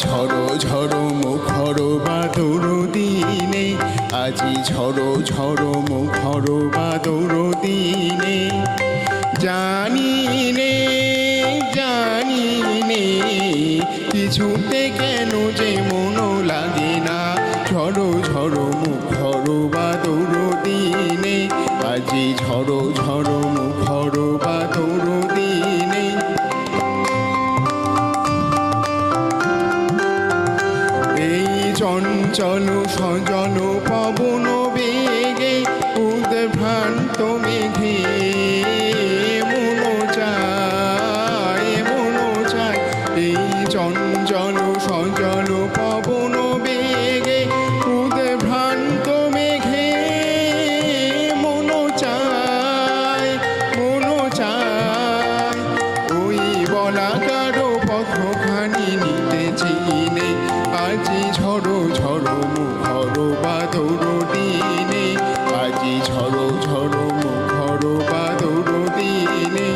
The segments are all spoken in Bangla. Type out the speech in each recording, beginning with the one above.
ঝড়ো ঝড়ো মুখর বাদর দিনে আজি ঝড়ো ঝড়ো মুখর বাদর দিনে জানি নে জানি নে কিছুতে কেন যে মন লাগে না। ঝড়ো ঝড়ো মুখর বাদর দিনে আজি ঝড়ো ঝড়ো চঞ্চল, সজল, পবন বেগে উদ্ভ্রান্ত মেঘে, মন চায় মন চায়। এই চঞ্চল, সজল, পবন বেগে উদ্ভ্রান্ত মেঘে, মন চায় মন চায়। ওই বলাকারো পথখানি নিতে চিনে আজি ঝড়ো ঝড়ো মুখর বাদর দিনে। আজি ঝড়ো ঝড়ো মুখর বাদর দিনে।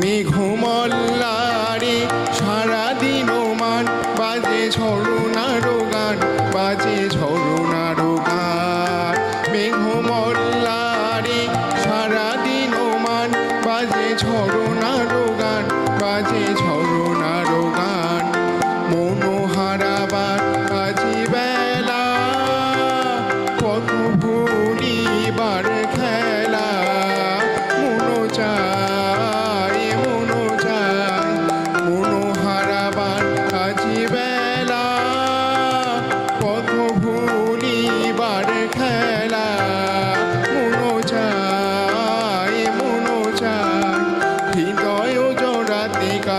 মেঘমল্লারে সারাদিন মান বাজে ঝরনারো বাজে ঝরনারো গান বাজে ঝরনারো গান মনোহারাবার আজি বেলা পথ ভুলিবার খেলা। মনো চায় মনো চায় মনো হারাবার আজি বেলা।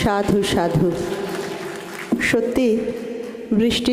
সাধু সাধু। সত্যি বৃষ্টি